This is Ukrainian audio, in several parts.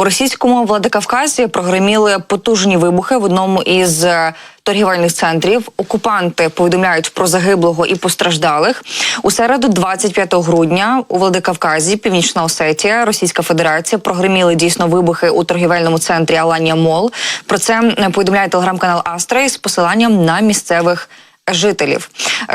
У російському Владикавказі прогреміли потужні вибухи в одному із е, торгівельних центрів. Окупанти повідомляють про загиблого і постраждалих. У середу, 25 грудня, у Владикавказі, Північна Осетія, Російська Федерація прогреміли дійсно вибухи у торгівельному центрі Аланія Мол. Про це е, повідомляє телеграм-канал Астра із посиланням на місцевих жителів.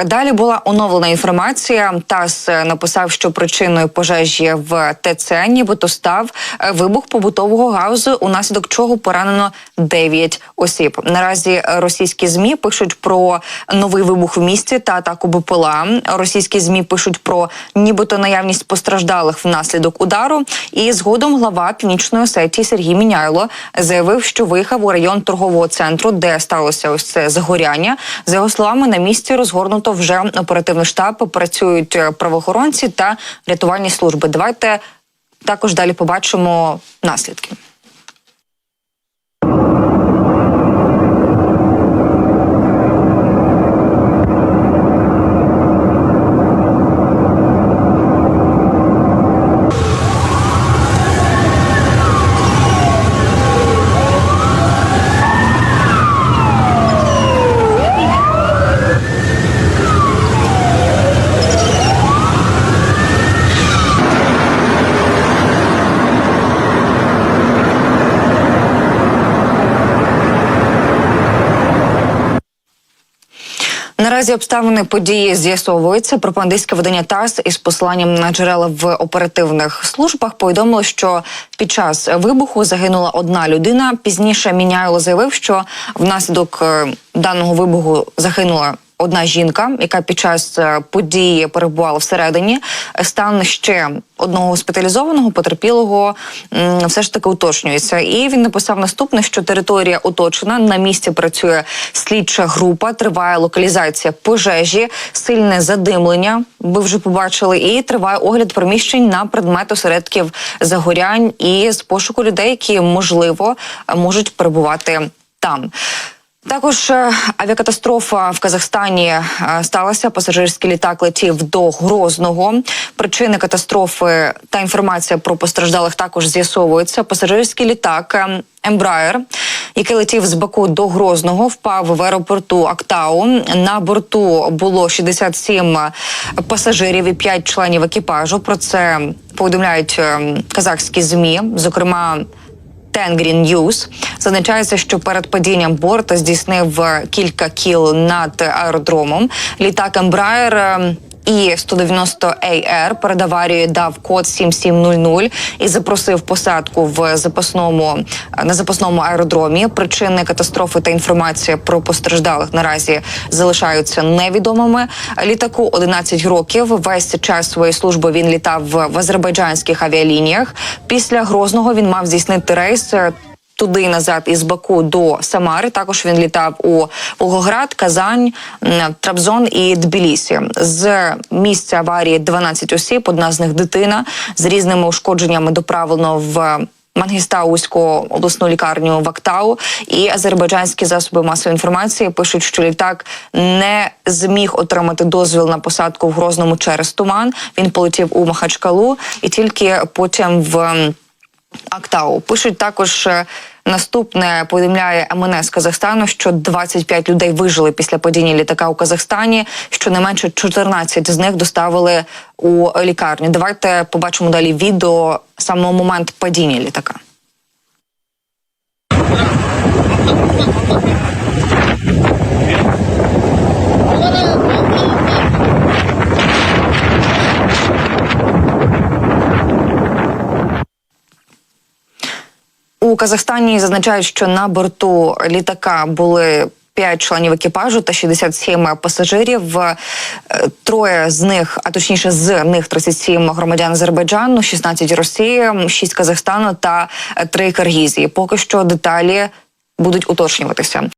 Далі була оновлена інформація. ТАСС написав, що причиною пожежі в ТЦ нібито став е, вибух побутового газу, унаслідок чого поранено 9 осіб. Наразі російські змі пишуть про новий вибух в місті та атаку БПЛА. Російські змі пишуть про нібито наявність постраждалих внаслідок удару. І згодом глава північної Осетії Сергій Міняйло заявив, що виїхав у район торгового центру, де сталося ось це загоряння. За його словами, на місці розгорнуто вже оперативний штаб. Працюють е, правоохоронці та рятувальні служби. Давайте також далі побачимо наслідки. Наразі обставини події з'ясовуються. Пропагандистське видання ТАСС із посиланням на джерела в оперативних службах повідомило, що під час вибуху загинула одна людина. Пізніше Міняйло заявив, що внаслідок е, даного вибуху загинула. Одна жінка, яка під час е, події перебувала всередині, стан ще одного госпіталізованого потерпілого все ж таки уточнюється. І він написав наступне: що територія оточена на місці працює слідча група, триває локалізація пожежі, сильне задимлення. Ви вже побачили, і триває огляд приміщень на предмет осередків загорянь і з пошуку людей, які можливо можуть перебувати там. Також е, авіакатастрофа в Казахстані е, сталася. Пасажирський літак летів до Грозного. Причини катастрофи та інформація про постраждалих також з'ясовуються. Пасажирський літак Ембраєр, який летів з Баку до Грозного, впав в аеропорту Актау. На борту було 67 пасажирів і 5 членів екіпажу. Про це повідомляють е, казахські змі, зокрема. Тенгрін Ньюс зазначається, що перед падінням борта здійснив е, кілька кіл над аеродромом. Літак Ембраєр. І 190 AR перед аварією дав код 7700 і запросив посадку в запасному на запасному аеродромі. Причини катастрофи та інформація про постраждалих наразі залишаються невідомими. Літаку 11 років. Весь час своєї служби він літав в азербайджанських авіалініях. Після Грозного він мав здійснити рейс. Туди назад із Баку до Самари. Також він літав у Волгоград, Казань, Трабзон і Тбілісі. З місця аварії 12 осіб. Одна з них дитина з різними ушкодженнями доправлено в. Мангістауську обласну лікарню в Актау і азербайджанські засоби масової інформації пишуть, що літак не зміг отримати дозвіл на посадку в Грозному через туман. Він полетів у Махачкалу і тільки потім в Актау. Пишуть також е, наступне повідомляє МНС Казахстану, що 25 людей вижили після падіння літака у Казахстані. Щонайменше 14 з них доставили у лікарню. Давайте побачимо далі відео самого момент падіння літака. Казахстані зазначають, що на борту літака були. П'ять членів екіпажу та 67 пасажирів. Е, Троє з них, а точніше, з них 37 громадян Азербайджану, 16 Росії, 6 Казахстану та 3 Киргізії. Поки що деталі будуть уточнюватися.